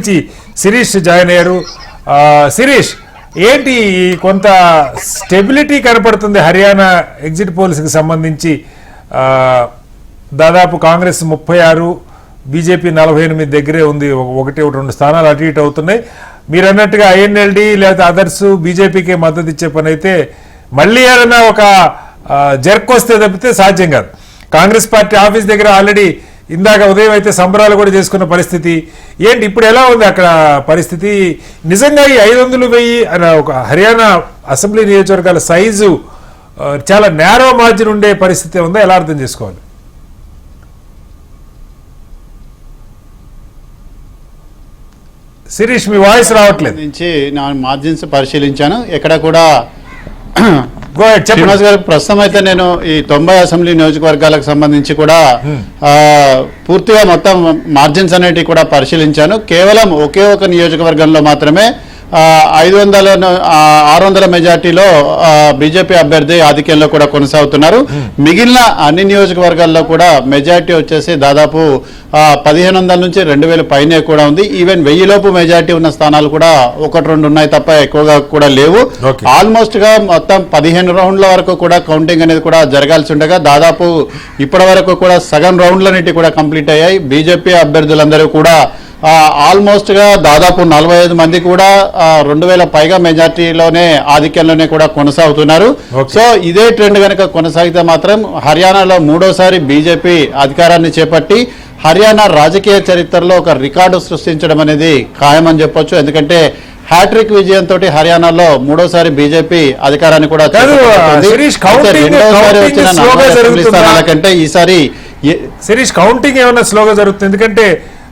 నుంచి శిరీష్ జాయిన్ అయ్యారు. శిరీష్ ఏంటి కొంత స్టెబిలిటీ కనపడుతుంది హర్యానా ఎగ్జిట్ పోల్స్కి సంబంధించి? దాదాపు కాంగ్రెస్ ముప్పై ఆరు బీజేపీ నలభై ఎనిమిది దగ్గరే ఉంది. ఒకటి ఒకటి రెండు స్థానాలు అటు ఇటు అవుతున్నాయి. మీరు అన్నట్టుగా ఐఎన్ఎల్డి లేదా అదర్స్ బీజేపీకి మద్దతు ఇచ్చే పని అయితే మళ్ళీ ఏదైనా ఒక జర్క్ వస్తే తప్పితే సాధ్యం కాదు. కాంగ్రెస్ పార్టీ ఆఫీస్ దగ్గర ఆల్రెడీ ఇందాక ఉదయం అయితే సంబరాలు కూడా చేసుకున్న పరిస్థితి. ఏంటి ఇప్పుడు ఎలా ఉంది అక్కడ పరిస్థితి? నిజంగా ఈ ఐదు వందలు వెయ్యి ఒక హర్యానా అసెంబ్లీ నియోజకవర్గాల సైజు చాలా నేరో మార్జిన్ ఉండే పరిస్థితి ఉందా? ఎలా అర్థం చేసుకోవాలి? శిరీష్ మీ వాయిస్ రావట్లేదు. నుంచి నా మార్జిన్స్ పరిశీలించాను. ఎక్కడ కూడా శ్రీనివాస్ గారు ప్రస్తుతం అయితే నేను ఈ తొంభై అసెంబ్లీ నియోజకవర్గాలకు సంబంధించి కూడా ఆ, పూర్తిగా మొత్తం మార్జిన్స్ అనేటివి కూడా పరిశీలించాను. కేవలం ఒకే ఒక నియోజకవర్గంలో మాత్రమే ఐదు వందల ఆరు వందల మెజార్టీలో బీజేపీ అభ్యర్థి ఆధిక్యంలో కూడా కొనసాగుతున్నారు. మిగిలిన అన్ని నియోజకవర్గాల్లో కూడా మెజార్టీ వచ్చేసి దాదాపు పదిహేను వందల నుంచి రెండు వేల పైనే కూడా ఉంది. ఈవెన్ వెయ్యిలోపు మెజార్టీ ఉన్న స్థానాలు కూడా ఒకటి రెండు ఉన్నాయి తప్ప ఎక్కువగా కూడా లేవు. ఆల్మోస్ట్గా మొత్తం పదిహేను రౌండ్ల వరకు కూడా కౌంటింగ్ అనేది కూడా జరగాల్సి ఉండగా దాదాపు ఇప్పటి వరకు కూడా సగం రౌండ్లన్నిటి కూడా కంప్లీట్ అయ్యాయి. బీజేపీ అభ్యర్థులందరూ కూడా ఆల్మోస్ట్గా దాదాపు నలభై ఐదు మంది కూడా రెండు వేల పైగా మెజార్టీలోనే ఆధిక్యంలోనే కూడా కొనసాగుతున్నారు. సో ఇదే ట్రెండ్ కనుక కొనసాగితే మాత్రం హర్యానాలో మూడోసారి బీజేపీ అధికారాన్ని చేపట్టి హర్యానా రాజకీయ చరిత్రలో ఒక రికార్డు సృష్టించడం అనేది ఖాయమని చెప్పొచ్చు. ఎందుకంటే హ్యాట్రిక్ విజయంతో హర్యానాలో మూడోసారి బీజేపీ అధికారాన్ని కూడా రెండోసారి వచ్చిన కంటే ఈసారి శిరీష్ కౌంటింగ్ ఏమైనా స్లోగా జరుగుతుంది? ఎందుకంటే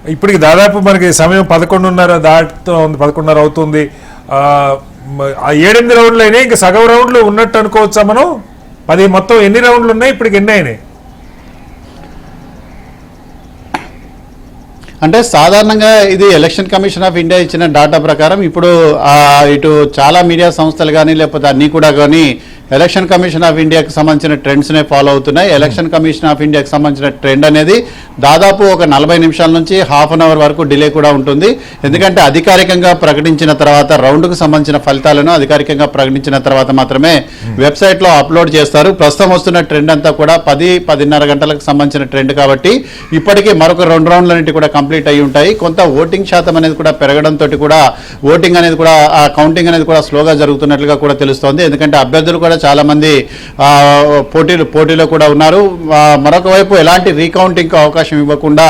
ఇప్పటికి దాదాపు మనకి సమయం పదకొండున్నర దాటుతూ ఉంది పదకొండున్నర అవుతుంది. ఆ, ఆ ఏడెనిమిది రౌండ్లు అయినాయి ఇంకా సగం రౌండ్లు ఉన్నట్టు అనుకోవచ్చా మనం? పది మొత్తం ఎన్ని రౌండ్లు ఉన్నాయి? ఇప్పటికి ఎన్ని అయినాయి? అంటే సాధారణంగా ఇది ఎలక్షన్ కమిషన్ ఆఫ్ ఇండియా ఇచ్చిన డాటా ప్రకారం ఇప్పుడు ఇటు చాలా మీడియా సంస్థలు కానీ లేకపోతే అన్ని కూడా కానీ ఎలక్షన్ కమిషన్ ఆఫ్ ఇండియాకి సంబంధించిన ట్రెండ్స్నే ఫాలో అవుతున్నాయి. ఎలక్షన్ కమిషన్ ఆఫ్ ఇండియాకి సంబంధించిన ట్రెండ్ అనేది దాదాపు ఒక నలభై నిమిషాల నుంచి హాఫ్ అన్ అవర్ వరకు డిలే కూడా ఉంటుంది. ఎందుకంటే అధికారికంగా ప్రకటించిన తర్వాత రౌండ్కు సంబంధించిన ఫలితాలను అధికారికంగా ప్రకటించిన తర్వాత మాత్రమే వెబ్సైట్లో అప్లోడ్ చేస్తారు. ప్రస్తుతం వస్తున్న ట్రెండ్ అంతా కూడా పది పదిన్నర గంటలకు సంబంధించిన ట్రెండ్ కాబట్టి ఇప్పటికీ మరొక రెండు రౌండ్లన్నిటి కూడా కంప్లీట్ అయి ఉంటాయి. కొంత ఓటింగ్ శాతం అనేది కూడా పెరగడంతో కూడా ఓటింగ్ అనేది కూడా ఆ కౌంటింగ్ అనేది కూడా స్లోగా జరుగుతున్నట్లుగా కూడా తెలుస్తోంది. ఎందుకంటే అభ్యర్థులు కూడా చాలామంది పోటీలు పోటీలో కూడా ఉన్నారు. మరొక వైపు ఎలాంటి రీకౌంటింగ్కి అవకాశం ఇవ్వకుండా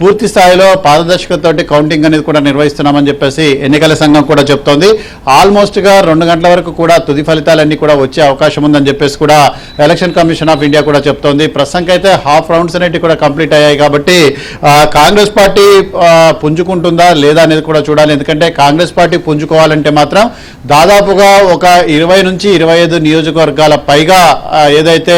పూర్తి స్థాయిలో పారదర్శకతతో కౌంటింగ్ అనేది కూడా నిర్వహిస్తున్నామని చెప్పేసి ఎన్నికల సంఘం కూడా చెప్తోంది. ఆల్మోస్ట్గా రెండు గంటల వరకు కూడా తుది ఫలితాలన్నీ కూడా వచ్చే అవకాశం ఉందని చెప్పేసి కూడా ఎలక్షన్ కమిషన్ ఆఫ్ ఇండియా కూడా చెప్తోంది. ప్రస్తుతానికి అయితే హాఫ్ రౌండ్స్ అనేవి కూడా కంప్లీట్ అయ్యాయి కాబట్టి కాంగ్రెస్ పార్టీ పుంజుకుంటుందా లేదా అనేది కూడా చూడాలి. ఎందుకంటే కాంగ్రెస్ పార్టీ పుంజుకోవాలంటే మాత్రం దాదాపుగా ఒక ఇరవై నుంచి ఇరవై ఐదు నియోజకవర్గాల పైగా ఏదైతే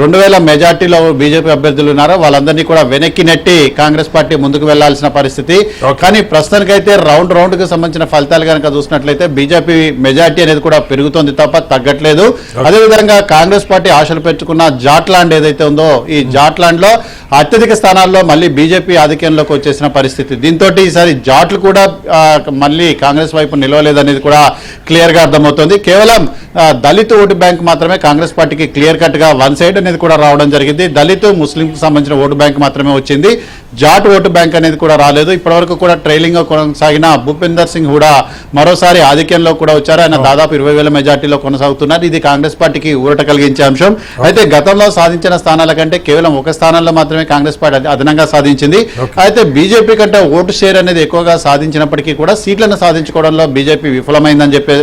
రెండు వేల మెజార్టీలో బీజేపీ అభ్యర్థులు ఉన్నారో వాళ్ళందరినీ కూడా వెనక్కి నెట్టి కాంగ్రెస్ పార్టీ ముందుకు వెళ్ళాల్సిన పరిస్థితి. కానీ ప్రస్తుతానికైతే రౌండ్ రౌండ్కి సంబంధించిన ఫలితాలు కనుక చూసినట్లయితే బీజేపీ మెజార్టీ అనేది కూడా పెరుగుతోంది తప్ప తగ్గట్లేదు. అదేవిధంగా కాంగ్రెస్ పార్టీ ఆశలు పెట్టుకున్న జాట్లాండ్ ఏదైతే ఉందో ఈ జాట్లాండ్లో అత్యధిక స్థానాల్లో మళ్ళీ బీజేపీ ఆధిక్యంలోకి వచ్చేసిన పరిస్థితి. దీంతో ఈసారి జాట్లు కూడా మళ్ళీ కాంగ్రెస్ వైపు నిలవలేదనేది కూడా క్లియర్గా అర్థమవుతోంది. కేవలం దళిత ఓటు బ్యాంక్ మాత్రమే కాంగ్రెస్ పార్టీకి క్లియర్ కట్గా వన్ సైడ్ అనేది కూడా రావడం జరిగింది. దళిత్ ముస్లిం సంబంధించిన ఓటు బ్యాంక్ మాత్రమే వచ్చింది. జాట్ ఓటు బ్యాంక్ అనేది కూడా రాలేదు. ఇప్పటివరకు కూడా ట్రైలింగ్గా కొనసాగిన భూపేందర్ సింగ్ కూడా మరోసారి ఆధిక్యంలో కూడా వచ్చారు. ఆయన దాదాపు ఇరవై వేల మెజార్టీలో కొనసాగుతున్నారు. ఇది కాంగ్రెస్ పార్టీకి ఊరట కలిగించే అంశం. అయితే గతంలో సాధించిన స్థానాల కంటే కేవలం ఒక స్థానంలో మాత్రమే కాంగ్రెస్ పార్టీ అదనంగా సాధించింది. అయితే బీజేపీ కంటే ఓటు షేర్ అనేది ఎక్కువగా సాధించినప్పటికీ కూడా సీట్లను సాధించుకోవడంలో బీజేపీ విఫలమైందని చెప్పి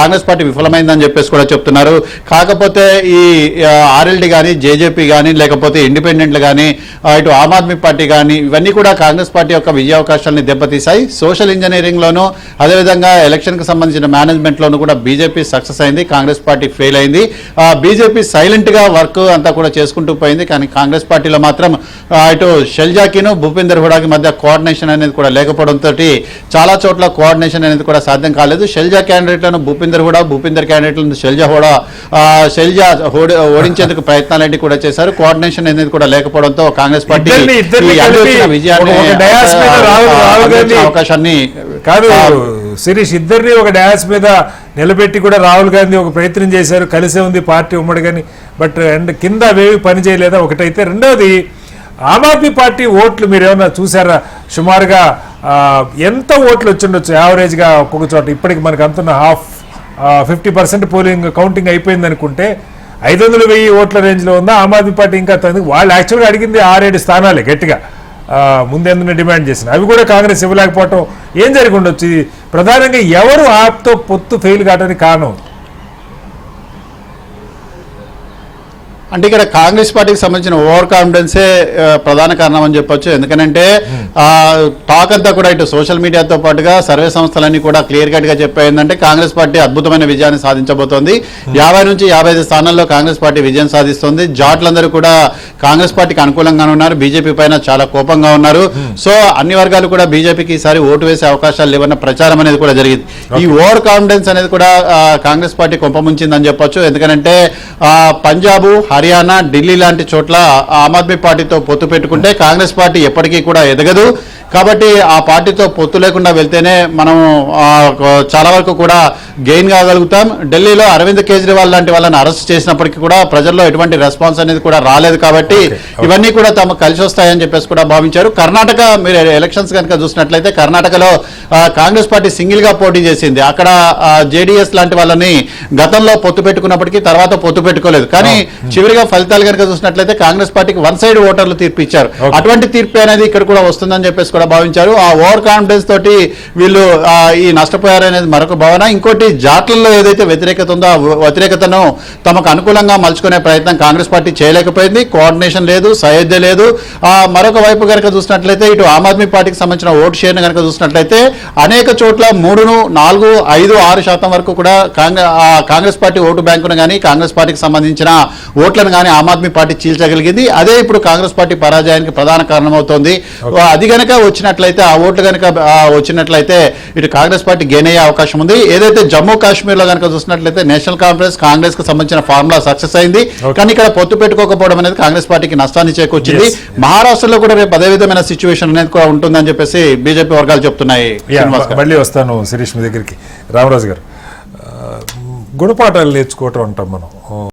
కాంగ్రెస్. పార్టీ విఫలమైందని చెప్పేసి కూడా చెప్తున్నారు. కాకపోతే ఈ ఆర్ఎల్డి కానీ జేజేపీ కానీ లేకపోతే ఇండిపెండెంట్లు కానీ ఇటు ఆమ్ ఆద్మీ పార్టీ కానీ ఇవన్నీ కూడా కాంగ్రెస్ పార్టీ యొక్క విజయావకాశాలని దెబ్బతీశాయి. సోషల్ ఇంజనీరింగ్లోనూ అదేవిధంగా ఎలక్షన్కి సంబంధించిన మేనేజ్మెంట్ లోను కూడా బీజేపీ సక్సెస్ అయింది కాంగ్రెస్ పార్టీ ఫెయిల్ అయింది. బీజేపీ సైలెంట్గా వర్క్ అంతా కూడా చేసుకుంటూ పోయింది. కానీ కాంగ్రెస్ పార్టీలో మాత్రం ఇటు షెల్జాకిను భూపేందర్ హుడాకి మధ్య కోఆర్డినేషన్ అనేది కూడా లేకపోవడంతో చాలా చోట్ల కోఆర్డినేషన్ అనేది కూడా సాధ్యం కాలేదు. షెల్జా క్యాండిడేట్లను భూపేందర్ హుడా భూపేందర్ క్యాండిడేట్ క్యాండిడేట్లను శైలజ ఆ, శైలజ ఓడి- ఓడించేందుకు ప్రయత్నాలన్నీ కూడా చేశారు. కోఆర్డినేషన్ అనేది కూడా లేకపోవడంతో కాంగ్రెస్ పార్టీ విజయాన్ని అవకాశాన్ని కాదు శిరీష్ ఇద్దరిని ఒక డాష్ మీద నిలబెట్టి కూడా రాహుల్ గాంధీ ఒక ప్రయత్నం చేశారు. కలిసే ఉంది పార్టీ ఉమ్మడి కానీ బట్ అండ్ కింద అవేవి పని చేయలేదా? ఒకటైతే. రెండవది ఆమ్ ఆద్మీ పార్టీ ఓట్లు మీరు ఏమన్నా చూసారా సుమారుగా ఎంత ఓట్లు వచ్చిండొచ్చు యావరేజ్గా ఒక్కొక్క చోట? ఇప్పటికి మనకు అంతున్న half fifty percent polling counting అయిపోయింది అనుకుంటే ఐదు వందల వెయ్యి ఓట్ల రేంజ్లో ఉందా? ఆమ్ ఆద్మీ పార్టీ ఇంకా వాళ్ళు యాక్చువల్గా అడిగింది ఆరేడు స్థానాలే గట్టిగా. ముందెందున డిమాండ్ చేసిన అవి కూడా కాంగ్రెస్ ఇవ్వలేకపోవటం ఏం జరిగి ఉండొచ్చు? ప్రధానంగా ఎవరు ఆప్తో పొత్తు ఫెయిల్ కావడానికి కారణం? అంటే ఇక్కడ కాంగ్రెస్ పార్టీకి సంబంధించిన ఓవర్ కాన్ఫిడెన్సే ప్రధాన కారణం అని చెప్పొచ్చు. ఎందుకంటే ఆ టాక్ అంతా కూడా ఇటు సోషల్ మీడియాతో పాటుగా సర్వే సంస్థలన్నీ కూడా క్లియర్ కట్గా చెప్పేందంటే కాంగ్రెస్ పార్టీ అద్భుతమైన విజయాన్ని సాధించబోతోంది. యాభై నుంచి యాభై ఐదు స్థానాల్లో కాంగ్రెస్ పార్టీ విజయం సాధిస్తుంది. జాట్లందరూ కూడా కాంగ్రెస్ పార్టీకి అనుకూలంగానే ఉన్నారు. బీజేపీ పైన చాలా కోపంగా ఉన్నారు. సో అన్ని వర్గాలు కూడా బీజేపీకి ఈసారి ఓటు వేసే అవకాశాలు లేవన్న ప్రచారం అనేది కూడా జరిగింది. ఈ ఓవర్ కాన్ఫిడెన్స్ అనేది కూడా కాంగ్రెస్ పార్టీ కొంపముంచిందని చెప్పొచ్చు. ఎందుకంటే ఆ, పంజాబ్ హర్యానా ఢిల్లీ లాంటి చోట్ల ఆమ్ ఆద్మీ పార్టీతో పొత్తు పెట్టుకుంటే కాంగ్రెస్ పార్టీ ఎప్పటికీ కూడా ఎదగదు. కాబట్టి ఆ పార్టీతో పొత్తు లేకుండా వెళ్తేనే మనం చాలా వరకు కూడా గెయిన్ కాగలుగుతాం. ఢిల్లీలో అరవింద్ కేజ్రీవాల్ లాంటి వాళ్ళని అరెస్ట్ చేసినప్పటికీ కూడా ప్రజల్లో ఎటువంటి రెస్పాన్స్ అనేది కూడా రాలేదు కాబట్టి. ఇవన్నీ కూడా తమ కలిసి వస్తాయని చెప్పేసి కూడా భావించారు. కర్ణాటక మీరు ఎలక్షన్స్ కనుక చూసినట్లయితే కర్ణాటకలో కాంగ్రెస్ పార్టీ సింగిల్గా పోటీ చేసింది. అక్కడ జేడీఎస్ లాంటి వాళ్ళని గతంలో పొత్తు పెట్టుకున్నప్పటికీ తర్వాత పొత్తు పెట్టుకోలేదు. కానీ చివరిగా ఫలితాలు కనుక చూసినట్లయితే కాంగ్రెస్ పార్టీకి వన్ సైడ్ ఓటర్లు తీర్పు ఇచ్చారు. అటువంటి తీర్పు అనేది ఇక్కడ కూడా వస్తుందని చెప్పేసి కూడా భావించారు. ఆ ఓవర్ కాన్ఫిడెన్స్ తోటి వీళ్ళు ఈ నష్టపోయారు అనేది మరొక భావన. ఇంకోటి జాట్లలో ఏదైతే వ్యతిరేకత ఉందో ఆ వ్యతిరేకతను తమకు అనుకూలంగా మలుచుకునే ప్రయత్నం కాంగ్రెస్ పార్టీ చేయలేకపోయింది. కోఆర్డినేషన్ లేదు సయోధ్య లేదు. ఆ, మరొక వైపు కనుక చూసినట్లయితే ఇటు ఆమ్ ఆద్మీ పార్టీకి సంబంధించిన ఓటు షేర్ని కనుక చూసినట్లయితే అనేక చోట్ల మూడును నాలుగు ఐదు ఆరు శాతం వరకు కూడా కాంగ్రెస్ కాంగ్రెస్ పార్టీ ఓటు బ్యాంకును కానీ కాంగ్రెస్ పార్టీకి సంబంధించిన ఓట్లను కానీ ఆమ్ ఆద్మీ పార్టీ చీల్చగలిగింది. అదే ఇప్పుడు కాంగ్రెస్ పార్టీ పరాజయానికి ప్రధాన కారణమవుతోంది. అది గనక వచ్చినట్లయితే ఆ ఓట్లు గనక ఆ, వచ్చినట్లయితే ఇటు కాంగ్రెస్ పార్టీ గెయిన్ అయ్యే అవకాశం ఉంది. ఏదైతే జమ్మూ కాశ్మీర్లో కనుక చూసినట్లయితే నేషనల్ కాన్ఫరెన్స్ కాంగ్రెస్కు సంబంధించిన ఫార్ములా సక్సెస్ అయింది. కానీ ఇక్కడ పొత్తు పెట్టుకోకపోవడం అనేది కాంగ్రెస్ పార్టీకి నష్టాన్ని చేకూర్చింది. మహారాష్ట్రలో కూడా రేపు అదే విధమైన సిచ్యువేషన్ అనేది కూడా ఉంటుందని చెప్పేసి బీజేపీ వర్గాలు చెప్తున్నాయి. మళ్ళీ వస్తాను శిరీష్ మీ దగ్గరికి రామరాజు గారు గుణపాఠాలు నేర్చుకోవటం అంటాం మనం